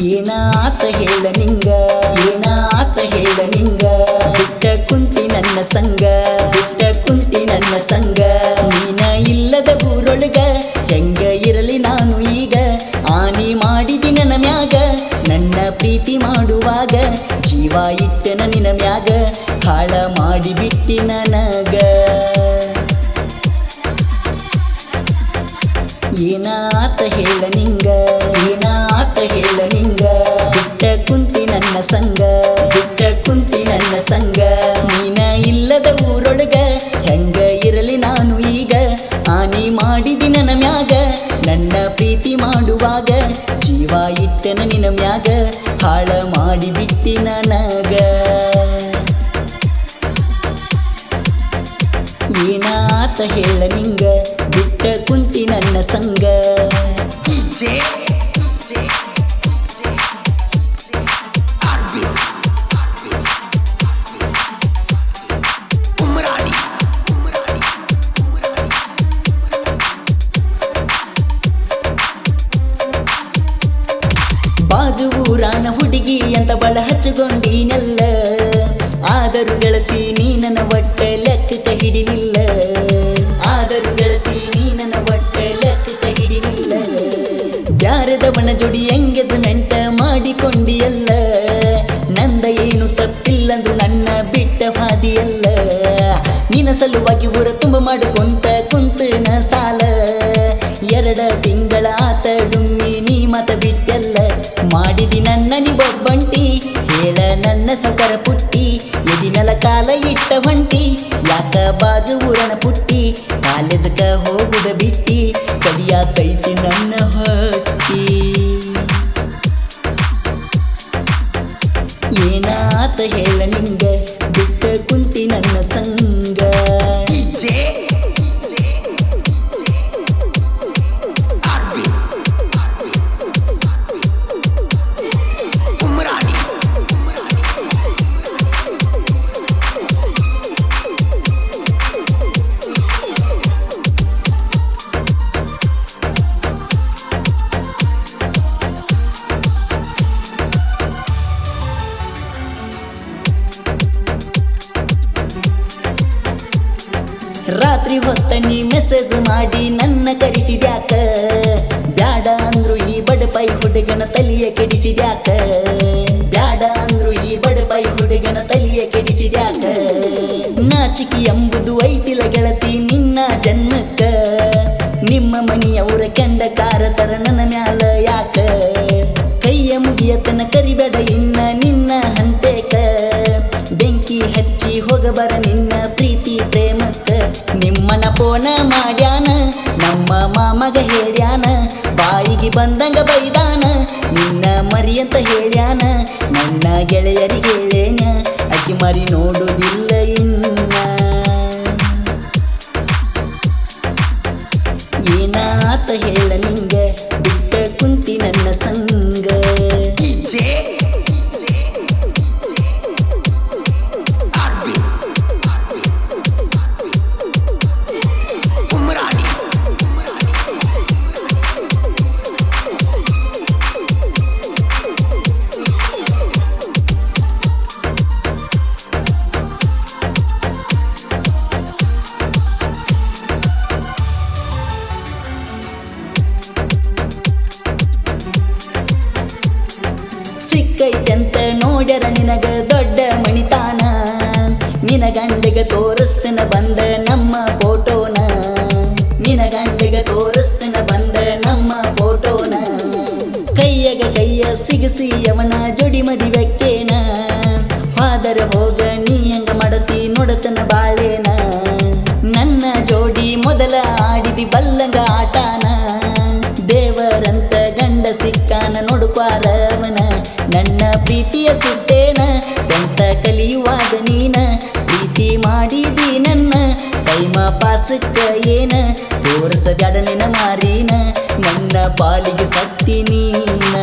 ಏನಾತ ಹೇಳ ನಿಂಗ? ಏನಾತ ಹೇಳ ನಿಂಗ? ಬಿಟ್ಟ ಕುಂತಿ ನನ್ನ ಸಂಗ, ಬಿಟ್ಟ ಕುಂತಿ ನನ್ನ ಸಂಗ. ನೀನ ಇಲ್ಲದ ಊರೊಳಗ ಹೆಂಗ ಇರಲಿ ನಾನು ಈಗ? ಆನಿ ಮಾಡಿದಿ ನನ್ನ ಮ್ಯಾಗ, ನನ್ನ ಪ್ರೀತಿ ಮಾಡುವಾಗ ಜೀವ ಇಟ್ಟನ ನಿನ ಮ್ಯಾಗ ಹಾಳ ಮಾಡಿ ಬಿಟ್ಟಿ ನನಗ. ಏನಾತ ಹೇಳ ನಿಂಗ? ನನ್ನ ಪ್ರೀತಿ ಮಾಡುವಾಗ, ಜೀವ ಇಟ್ಟನ ನಿನ ಮ್ಯಾಗ, ಹಾಳ ಮಾಡಿ ಬಿಟ್ಟಿ ನನಗ. ಏನಾತ ಹೇಳ ನಿಂಗ, ಬಿಟ್ಟ ಕುಂತಿ ನನ್ನ ಸಂಗ. ಬಾಜು ಊರಾನ ಹುಡುಗಿ ಅಂತ ಬಳ ಹಚ್ಚಿಕೊಂಡೀನಲ್ಲ ಆದರೂ ಗೆಳತಿ, ನೀ ನನ್ನ ಲೆಕ್ಕ ಹಿಡಿಲಿಲ್ಲ. ಆದರೂ ಗೆಳತಿ, ನೀ ನನ್ನ ಲೆಕ್ಕ ಹಿಡಿಲಿಲ್ಲ. ಬ್ಯಾರದವನ ಜೋಡಿ ಎಂಗೇಜ್ಮೆಂಟ್ ಮಾಡಿಕೊಂಡಿಯಲ್ಲ. ಕಾಲ ಇಟ್ಟ ಹೊಂಟಿ, ಯಾಕ ಬಾಜು ಊರನ ಪುಟ್ಟಿ ಕಾಲೇಜಕ ಹೋಗುದ ಬಿಟ್ಟಿ ಕಡಿಯಾತೈತಿ ನನ್ನ ಹೊಟ್ಟಿ. ಏನಾತ ಹೇಳ ನಿಂಗ, ಬಿಟ್ಟ ಕುಂತಿ ನನ್ನ ಸಂಗ. ರಾತ್ರಿ ಹೊತ್ತ ನೀ ಮೆಸೇಜ್ ಮಾಡಿ ನನ್ನ ಕರೆಸಿದ್ಯಾಕ? ಬ್ಯಾಡ ಅಂದ್ರು ಈ ಬಡಪೈ ಹುಡುಗನ ತಲಿಯ ಕೆಡಿಸಿದ್ಯಾಕ? ಬ್ಯಾಡ ಅಂದ್ರು ಈ ಬಡಪೈ ಹುಡುಗನ ತಲೆಯ ಕೆಡಿಸಿದ್ಯಾಕ? ನಾಚಿಕೆ ಎಂಬುದು ಐತಿಲ ಗೆಳತಿ ನಿನ್ನ ಜನ್ಮಕ್ಕ. ನಿಮ್ಮ ಮನೆಯವರ ಕೆಂಡ ಕಾರ ತರ ನನ್ನ ಮ್ಯಾಲ ಹಚ್ಚಿ ಹೋಗಬರ ನಿನ್ನ ಪ್ರೀತಿ ಪ್ರೇಮಕ್ಕ. ನಿಮ್ಮನ ಪೋನ ಮಾಡ್ಯಾನ, ನಮ್ಮ ಮಾಮಗ ಹೇಳ್ಯಾನ, ಬಾಯಿಗೆ ಬಂದಂಗ ಬೈದಾನ, ನಿನ್ನ ಮರಿ ಅಂತ ಹೇಳ್ಯಾನ, ನನ್ನ ಗೆಳೆಯರಿಗೆ ಹೇಳೇನ ಅಕ್ಕಿ ಮರಿ ನೋಡುವುದಿಲ್ಲ ಇನ್ನ. ಏನಾತ ಹೇಳ ನೋಡ್ಯರ ನಿನಗ ದೊಡ್ಡ ಮಣಿತಾನ. ನಿನ ಗಂಡಿಗೆ ತೋರಿಸ್ತನ ಬಂದ ನಮ್ಮ ಫೋಟೋನ. ನಿನ ಗಂಡಿಗೆ ತೋರಿಸ್ತನ ಬಂದ ನಮ್ಮ ಫೋಟೋನ. ಕೈಯಗ ಕೈಯ ಸಿಗಿಸಿ ಅವನ ಜೋಡಿ ಮದಿವೆಕ್ಕೇನ. ಹಾದರ ಹೋಗ ನೀ ಹೆಂಗ ಮಾಡತಿ ನೋಡತನ ಬಾಳೇನ. ಪಾಸಕ್ಕ ಏನ? ತೋರಿಸ ಬ್ಯಾಡ ನಿನ ಮಾರೀನ ನನ್ನ ಪಾಲಿಗೆ ಸತ್ತಿ ನೀನ?